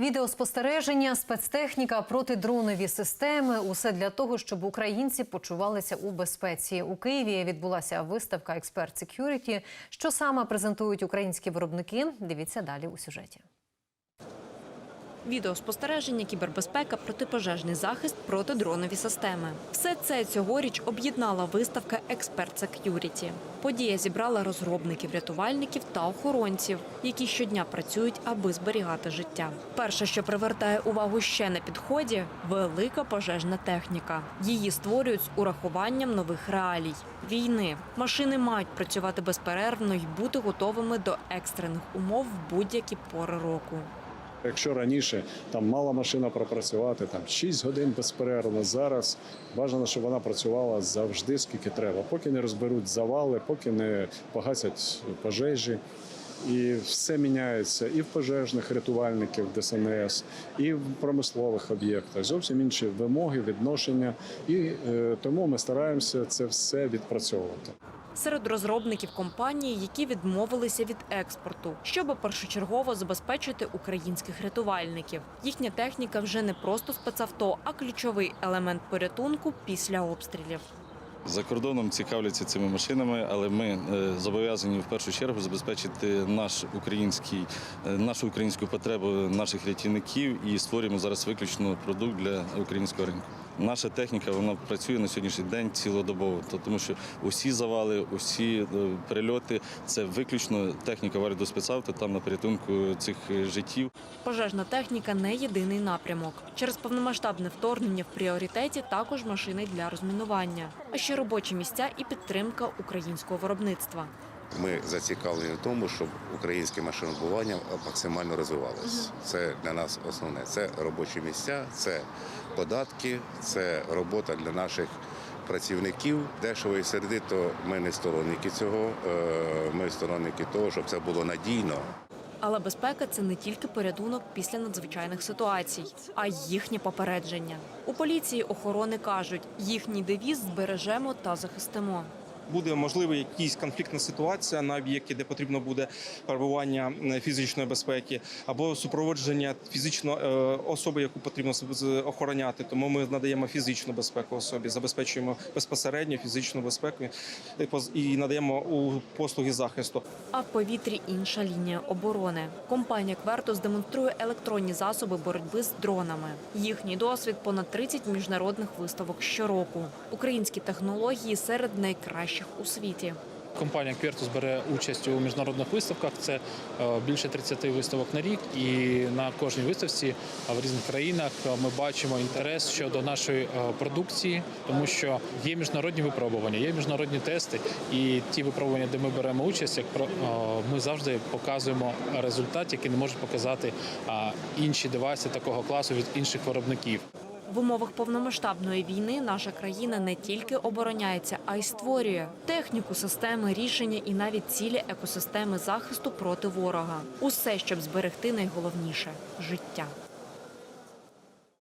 Відеоспостереження, спецтехніка, протидронові системи усе для того, щоб українці почувалися у безпеці. У Києві відбулася виставка Експерт Security. Що саме презентують українські виробники? Дивіться далі у сюжеті. Відеоспостереження, кібербезпека, протипожежний захист, протидронові системи. Все це цьогоріч об'єднала виставка Експерт Security. Подія зібрала розробників, рятувальників та охоронців, які щодня працюють, аби зберігати життя. Перше, що привертає увагу ще на підході велика пожежна техніка. Її створюють з урахуванням нових реалій війни. Машини мають працювати безперервно і бути готовими до екстрених умов в будь-які пори року. Якщо раніше там мала машина пропрацювати там 6 годин безперервно, зараз бажано, щоб вона працювала завжди скільки треба, поки не розберуть завали, поки не погасять пожежі. І все міняється і в пожежних рятувальників ДСНС, і в промислових об'єктах. Зовсім інші вимоги, відношення. І е, тому ми стараємося це все відпрацьовувати. Серед розробників компанії, які відмовилися від експорту, щоб першочергово забезпечити українських рятувальників. Їхня техніка вже не просто спецавто, а ключовий елемент порятунку після обстрілів. За кордоном цікавляться цими машинами, але ми е, зобов'язані в першу чергу забезпечити наш український, е, нашу українську потребу наших рятівників і створюємо зараз виключно продукт для українського ринку. Наша техніка вона працює на сьогоднішній день цілодобово, тому що усі завали, усі е, перельоти це виключно техніка варто спецавто там на порятунку цих життів. Пожежна техніка не єдиний напрямок. Через повномасштабне вторгнення в пріоритеті також машини для розмінування, ще робочі місця і підтримка українського виробництва. Ми зацікавлені в тому, щоб українське машинобудування максимально розвивалося. Це для нас основне. Це робочі місця, це податки, це робота для наших працівників. Дешевої середи, то ми не сторонники цього. е, Ми сторонники того, щоб це було надійно. Але безпека це не тільки порятунок після надзвичайних ситуацій, а й їхнє попередження. У поліції охорони кажуть, їхній девіз збережемо та захистимо. Буде можливо якась конфліктна ситуація на об'єкті, де потрібно буде перебування е, фізичної безпеки або супроводження фізично е, особи, яку потрібно охороняти. Тому ми надаємо фізичну безпеку особі, забезпечуємо безпосередньо фізичну безпеку і надаємо у послуги захисту. А в повітрі інша лінія оборони. Компанія Квертус демонструє електронні засоби боротьби з дронами. Їхній досвід понад 30 міжнародних виставок щороку. Українські технології серед найкращих у світі. Компанія Квертус бере участь у міжнародних виставках. Це е, більше 30 виставок на рік, і на кожній виставці е, в різних країнах е, ми бачимо інтерес щодо нашої продукції, тому що є міжнародні випробування, є міжнародні тести, і ті випробування, де ми беремо участь, як ми завжди показуємо результат, який не можуть показати інші девайси такого класу від інших виробників. В умовах повномасштабної війни наша країна не тільки обороняється, а й створює техніку, системи, рішення і навіть цілі екосистеми захисту проти ворога. Усе, щоб зберегти найголовніше життя.